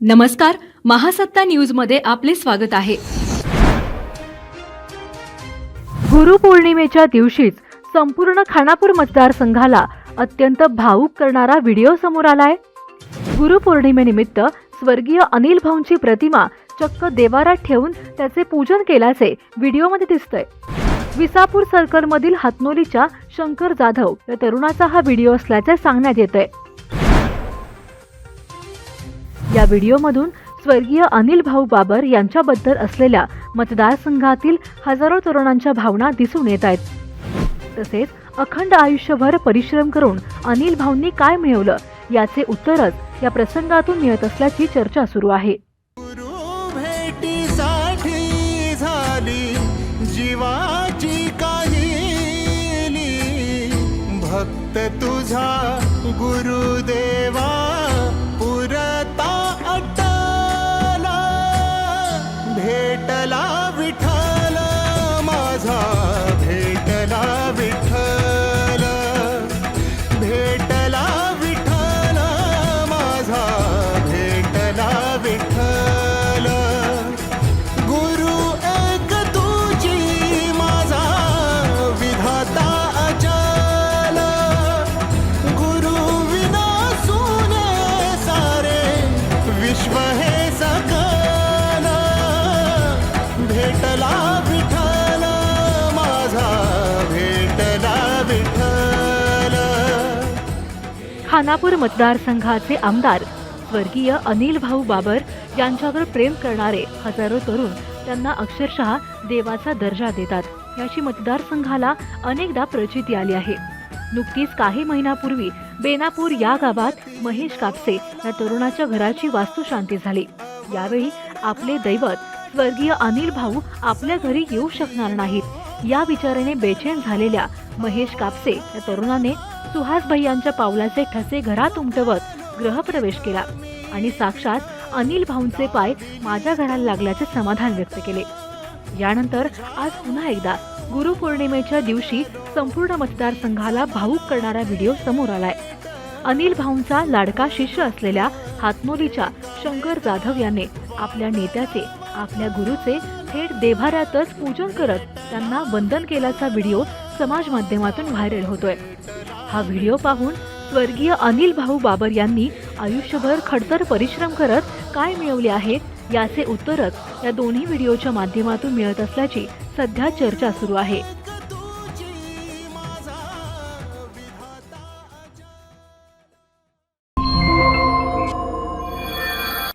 नमस्कार महासत्ता न्यूजमध्ये आपले स्वागत आहे. गुरुपौर्णिमेच्या दिवशीच संपूर्ण खानापूर मतदारसंघाला अत्यंत भावूक करणारा व्हिडिओ समोर आलाय. गुरुपौर्णिमेनिमित्त स्वर्गीय अनिल भाऊंची प्रतिमा चक्क देवारात ठेवून त्याचे पूजन केल्याचे व्हिडिओमध्ये दिसतंय. विसापूर सर्कलमधील हातनोलीच्या शंकर जाधव या तरुणाचा हा व्हिडिओ असल्याचे सांगण्यात येतंय. या व्हिडिओमधून स्वर्गीय अनिल भाऊ बाबर यांच्याबद्दल असलेल्या मतदारसंघातील हजारो तरुणांच्या भावना दिसून येत आहेत. तसेच अखंड आयुष्यभर परिश्रम करून अनिल भाऊंनी काय मिळवलं याचे उत्तरच या प्रसंगातून मिळत असल्याची चर्चा सुरू आहे. गुरु भक्त तुझा गुरुदेवा खानापूर मतदारसंघाचे आमदार स्वर्गीय अनिल भाऊ बाबर यांच्यावर प्रेम करणारे हजारो तरुण त्यांना अक्षरशः देवाचा दर्जा देतात. याची मतदारसंघाला अनेकदा प्रचिती आली आहे. नुकतीच काही महिन्यापूर्वी बेनापूर या गावात महेश कापसे या तरुणाच्या घराची वास्तुशांती झाली. यावेळी आपले दैवत स्वर्गीय अनिल भाऊ आपल्या घरी येऊ शकणार नाहीत. या विचाराने बेचैन झालेल्या महेश कापसे या तरुणाने सुहास भैयांच्या पावलाचे ठसे घरात उमटवत गृहप्रवेश केला आणि साक्षात अनिल भाऊंचे पाय माझ्या घराला लागल्याचे समाधान व्यक्त केले. यानंतर आज पुन्हा एकदा गुरुपौर्णिमेच्या दिवशी संपूर्ण मतदारसंघाला भावूक करणारा व्हिडिओ समोर आलाय. अनिल भाऊंचा लाडका शिष्य असलेल्या हातमोलीच्या शंकर जाधव याने आपल्या नेत्याचे आपल्या गुरुचे थेट देभारातच पूजन करत त्यांना वंदन केल्याचा व्हिडिओ समाज माध्यमातून व्हायरल होतोय. हा व्हिडिओ पाहून स्वर्गीय अनिल भाऊ बाबर यांनी आयुष्यभर खडतर परिश्रम करत काय मिळवले आहे याचे उत्तरच या दोन्ही व्हिडिओच्या माध्यमातून मिळत असल्याची सध्या चर्चा सुरू आहे.